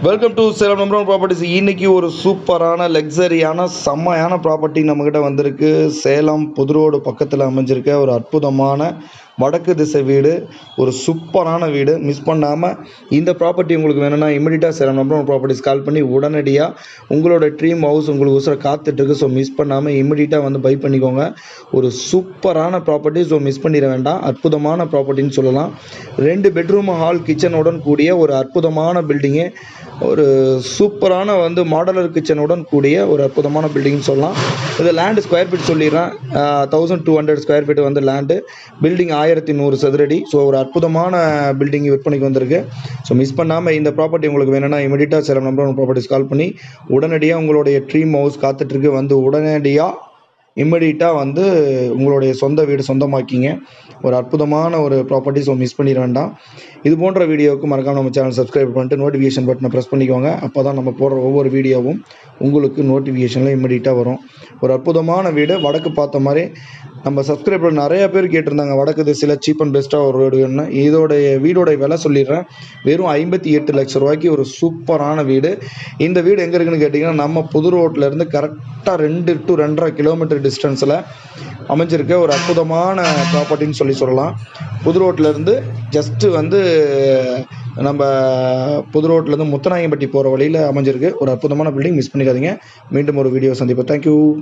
Welcome to Salem number one properties இன்னைக்கு ஒரு சூப்பரான லக்ஸரியான செம்மையான ப்ராப்பர்ட்டி நம்மக்கிட்ட வந்திருக்கு. சேலம் புதுரோடு பக்கத்தில் அமைஞ்சிருக்க ஒரு அற்புதமான வடக்கு திசை வீடு ஒரு சூப்பரான வீடு. மிஸ் பண்ணாமல் இந்த ப்ராப்பர்ட்டி உங்களுக்கு வேணும்னா இமீடியட்டாக சில நம்பர் ப்ராப்பர்ட்டிஸ் கால் பண்ணி உடனடியாக உங்களோட ட்ரீம் ஹவுஸ் உங்களுக்கு உசர காத்துட்ருக்கு ஸோ மிஸ் பண்ணாமல் இமீடியட்டாக வந்து பை பண்ணிக்கோங்க. ஒரு சூப்பரான ப்ராப்பர்ட்டி ஸோ மிஸ் பண்ணிட வேண்டாம். அற்புதமான ப்ராப்பர்ட்டின்னு சொல்லலாம். ரெண்டு பெட்ரூம் ஹால் கிச்சனுடன் கூடிய ஒரு அற்புதமான பில்டிங்கு ஒரு சூப்பரான வந்து மாடலர் கிச்சனுடன் கூடிய ஒரு அற்புதமான பில்டிங்னு சொல்லலாம். இது லேண்டு ஸ்கொயர் ஃபீட் சொல்லிடுறேன். Thousand two hundred square feet வந்து லேண்டு பில்டிங் ஆயிரத்தி நூறு சதுரடி. ஸோ ஒரு அற்புதமான பில்டிங் விற்பனைக்கு வந்திருக்கு. ஸோ மிஸ் பண்ணாமல் இந்த ப்ராப்பர்ட்டி உங்களுக்கு வேணும்னா இமீடியட்டாக Salem number one properties call பண்ணி உடனடியாக உங்களுடைய ட்ரீம் ஹவுஸ் காத்துட்ருக்கு வந்து உடனடியாக இம்மிடியட்டாக வந்து உங்களுடைய சொந்த வீடு சொந்தமாக்கிங்க. ஒரு அற்புதமான ஒரு ப்ராப்பர்ட்டி ஸோ மிஸ் பண்ணிட வேண்டாம். இது போன்ற வீடியோவுக்கு மறக்காமல் நம்ம சேனல் சப்ஸ்கிரைப் பண்ணிட்டு நோட்டிஃபிகேஷன் பட்டனை ப்ரெஸ் பண்ணிக்கோங்க. அப்போ தான் நம்ம போடுற ஒவ்வொரு வீடியோவும் உங்களுக்கு நோட்டிஃபிகேஷனில் இம்மீடியட்டாக வரும். ஒரு அற்புதமான வீடு வடக்கு பார்த்த மாதிரி. நம்ம சப்ஸ்கிரைபர் நிறைய பேர் கேட்டிருந்தாங்க வடக்கு திசையில் சீப் அண்ட் பெஸ்ட்டாக ஒரு வீடுன்னு. வேணும்னு இதோடைய வீடோடைய விலை சொல்லிடுறேன். வெறும் ஐம்பத்தி எட்டு லட்ச ரூபாய்க்கு ஒரு சூப்பரான வீடு. இந்த வீடு எங்கே இருக்குன்னு கேட்டிங்கன்னா நம்ம புது ரோட்லேருந்து கரெக்டாக ரெண்டு டு ரெண்டரை கிலோமீட்டர் டிஸ்டன்ஸில் அமைஞ்சிருக்க ஒரு அற்புதமான ப்ராப்பர்ட்டின்னு சொல்லி சொல்லலாம். புது ரோட்லேருந்து ஜஸ்ட்டு வந்து நம்ம புது ரோட்லேருந்து முத்தநாயகம்பட்டி போகிற வழியில் அமைஞ்சிருக்கு. ஒரு அற்புதமான பில்டிங் மிஸ் பண்ணிக்காதீங்க. மீண்டும் ஒரு வீடியோ சந்திப்போம். தேங்க்யூ